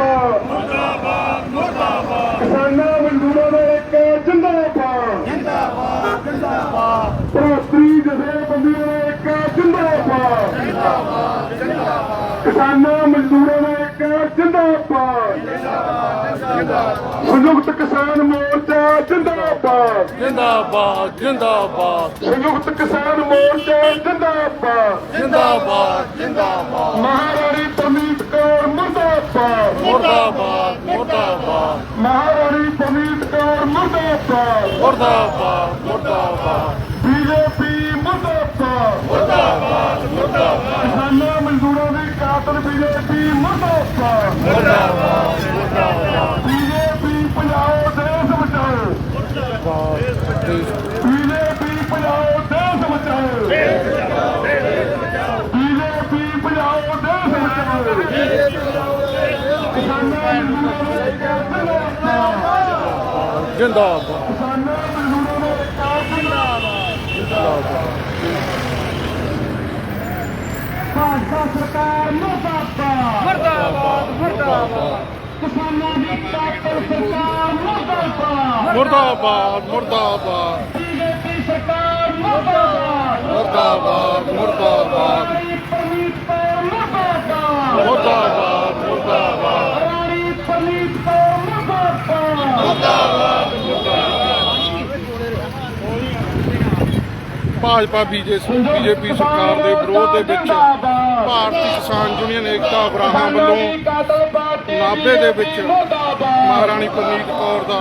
ਜਿੰਦਾਬਾਦ ਮੁਰਦਾਬਾਦ। ਮੁਰਦਾਬਾਦ ਕਿਸਾਨਾਂ ਮਜ਼ਦੂਰਾਂ ਦਾ ਇੱਕ ਜਿੰਦਾਬਾਦ। ਜਿੰਦਾਬਾਦ ਜਿੰਦਾਬਾਦ। ਪ੍ਰੋਸਤਰੀ ਜਥੇਬੰਦੀਆਂ ਦਾ ਇੱਕ ਜਿੰਦਾਬਾਦ। ਜਿੰਦਾਬਾਦ ਜਿੰਦਾਬਾਦ। ਕਿਸਾਨਾਂ ਮਜ਼ਦੂਰਾਂ ਦਾ ਇੱਕ ਜਿੰਦਾਬਾਦ। ਸੰਯੁਕਤ ਕਿਸਾਨ ਮੋਰਚਾ ਜਿੰਦਾਬਾਦ। ਜਿੰਦਾਬਾਦ ਜਿੰਦਾਬਾਦ। ਸੰਯੁਕਤ ਕਿਸਾਨ ਮੋਰਚਾ ਜਿੰਦਾਬਾਦ। ਜਿੰਦਾਬਾਦ ਜਿੰਦਾਬਾਦ। ਮਹਾਰਾਣੀ ਪਰਮੀਤ ਕੌਰ ਮੁਰਦਾਬਾਦ। ਮੁਰਦਾਬਾਦ ਮੁਰਦਾਬਾਦ। ਮਹਾਰਾਣੀ ਪਰਮੀਤ ਕੌਰ ਮੁਰਦਾਬਾਦ। ਮੁਰਦਾਬਾਦ ਮੁਰਦਾਬਾਦ। ਬੀਜੇਪੀ ਮੁਰਦਾਬਾਦ। ਮੁਰਦਾਬਾਦ ਮੁਰਦਾਬਾਦ। ਕਿਸਾਨਾਂ ਮਜ਼ਦੂਰਾਂ ਦੀ ਕਾਤਲ ਬੀਜੇਪੀ ਮੁਰਦਾਬਾਦ। ਮੁਰਦਾਬਾਦ ਮੁਰਦਾਬਾਦ। ਬੀਜੇਪੀ ਪੰਜਾਬ ਦੇਸ਼ ਬਚਾਓ। ਬੀਜੇਪੀ ਪੰਜਾਬ ਦੇਸ਼ ਬਚਾਓ। ਬੀਜੇਪੀ ਪੰਜਾਬ ਦੇਸ਼ ਬਚਾਓ ਕਿਸਾਨਾਂ ਮਜ਼ਦੂਰਾਂ ਦੀ ਕਾਤਲ ਜਿੰਦਾਬਾਦ ਭਾਜਪਾ ਸਰਕਾਰ ਮੁਰਦਾਬਾਦ ਮੁਰਦਾਬਾਦ ਮੁਰਦਾਬਾਦ ਕਿਸਾਨਾਂ ਦੀ ਕਾਤਲ ਸਰਕਾਰ ਮੁਰਦਾਬਾਦ ਮੁਰਦਾਬਾਦ ਮੁਰਦਾਬਾਦ ਬੀਜੇਪੀ ਸਰਕਾਰ ਮੁਰਦਾਬਾਦ ਮੁਰਦਾਬਾਦ ਮੁਰਦਾਬਾਦ ਭਾਜਪਾ ਬੀਜੇਪੀ ਬੀਜੇਪੀ ਸਰਕਾਰ ਦੇ ਵਿਰੋਧ ਦੇ ਵਿੱਚ ਭਾਰਤੀ ਕਿਸਾਨ ਯੂਨੀਅਨ ਏਕਤਾ ਬਰਾਹਾਂ ਵੱਲੋਂ ਨਾਭੇ ਦੇ ਵਿੱਚ ਮਹਾਰਾਣੀ ਪਰਨੀਤ ਕੌਰ ਦਾ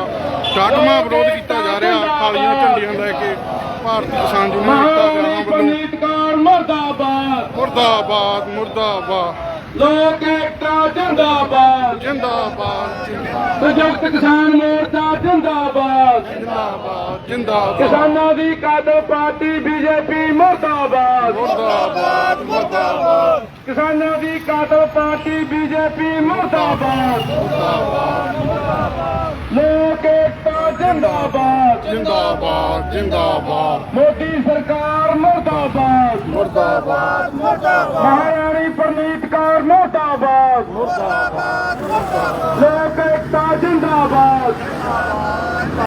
ਡਾਟਮਾ ਵਿਰੋਧ ਕੀਤਾ ਜਾ ਰਿਹਾ। ਕਾਲੀਆਂ ਝੰਡੀਆਂ ਲੈ ਕੇ ਭਾਰਤੀ ਕਿਸਾਨ ਯੂਨੀਅਨ ਏਕਤਾ ਬਰਾਹਾਂ ਵੱਲੋਂ ਮੁਰਦਾਬਾਦ। ਮੁਰਦਾਬਾਦ ਮੁਰਦਾਬਾਦ। ਲੋਕ ਏਕਤਾ ਜਿੰਦਾਬਾਦ। ਜਿੰਦਾਬਾਦ। ਜਿੰਦਾਬਾਦ ਸੰਯੁਕਤ ਕਿਸਾਨ ਮੋਰਚਾ ਜਿੰਦਾਬਾਦ। ਜਿੰਦਾਬਾਦ ਜਿੰਦਾਬਾਦ। ਕਿਸਾਨਾਂ ਦੀ ਕਾਦਰ ਪਾਰਟੀ ਬੀਜੇਪੀ ਮਰਦਾਬਾਦ। ਮਰਦਾਬਾਦ ਮਰਦਾਬਾਦ। ਕਿਸਾਨਾਂ ਦੀ ਕਾਦਰ ਪਾਰਟੀ ਬੀਜੇਪੀ ਮਰਦਾਬਾਦ। ਮਰਦਾਬਾਦ ਲੋਕ ਏਕਤਾ ਜਿੰਦਾਬਾਦ। ਜਿੰਦਾਬਾਦ ਜਿੰਦਾਬਾਦ। ਮੋਦੀ ਸਰਕਾਰ ਮਰਦਾਬਾਦ। ਮਰਦਾਬਾਦ ਮਰਦਾਬਾਦ। ਮਹਾਰਾਣੀ ਪ੍ਰਨੀਤ ਕੌਰ ਮਰਦਾਬਾਦ। ਮਰਦਾਬਾਦ ਮਰਦਾਬਾਦ।